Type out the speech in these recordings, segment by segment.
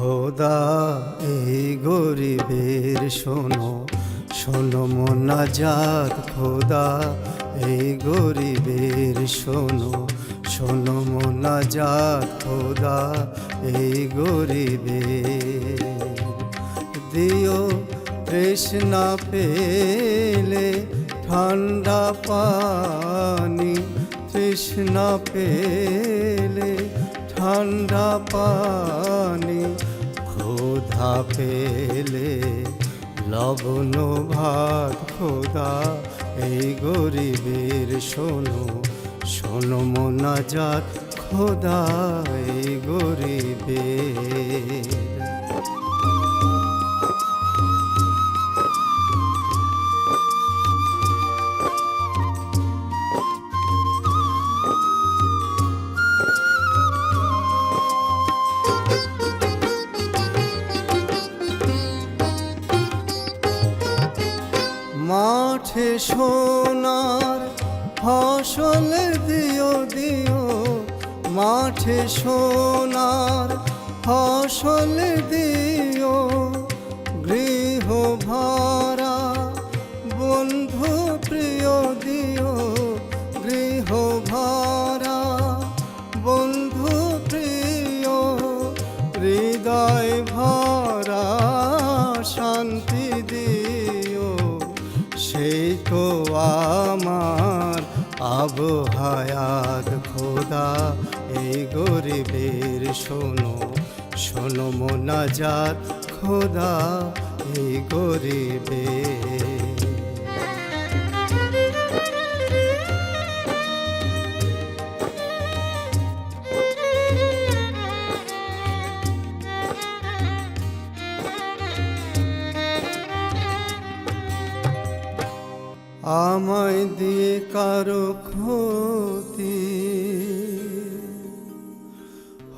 খোদা, এই গরিবের শোনো শোনো মোনাজাত খোদা, এই গরিবের শোনো শোনো মোনাজাত খোদা, এই গরিবের। দিও তৃষ্ণা পেলে ঠান্ডা পানি, তৃষ্ণা পেলে ঠান্ডা পানি ক্ষুধা পেলে লবণ ভাত খোদা এই গরিবের শোনো শোনো মোনাজাত খোদা এই গরিবের মাঠে সোনার ফসল দিও দিও। মাঠে সোনার ফসল দিও। আবহায়াত খোদা এই গরিবের শোনো শোনো মোনাজাত খোদা এই গরিবের আমায় দিয়ে কারও ক্ষতি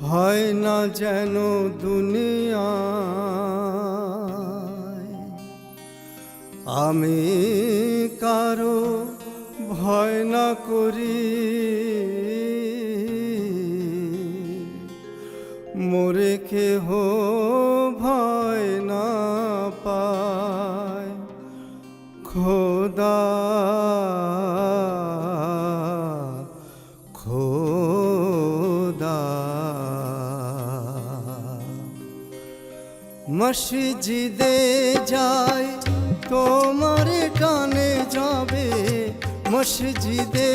হয় না যেন দুনিয়া আমি কারও ভয় না করি। মোরে কেহ ভয় না পায়। খোদা মসজিদে যায় তোমার কানে যাবে। মসজিদে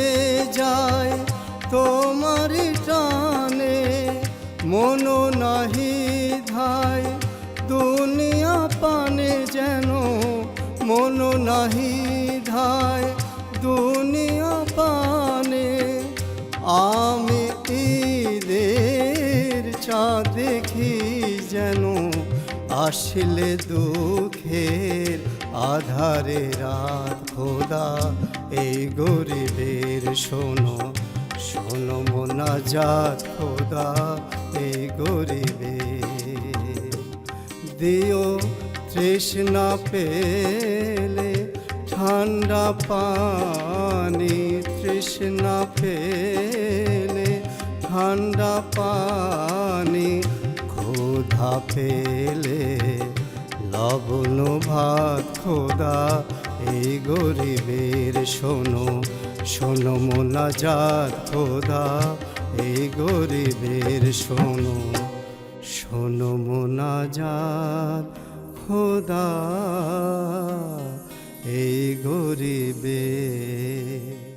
যায় তোমার টানে মন নাহি ধায়, দুনিয়া পানে যেন মন নাহি ধায়। দুনিয়া পানে আমি ঈদের চাঁদ দেখি। আসলে দুঃখের আধারে রাত খোদা, এই গরিবের শোনো শোনো মোনাজাত খোদা, এই গরিবের। দিও তৃষ্ণা পেলে, ঠান্ডা পানি তৃষ্ণা পেলে, ঠান্ডা পানি ক্ষুধা পেলে লবণ ভাত খোদা এই গরিবের শোনো শোনো মোনাজাত খোদা এই গরিবের শোনো শোনো মোনাজাত খোদা এই গরিবের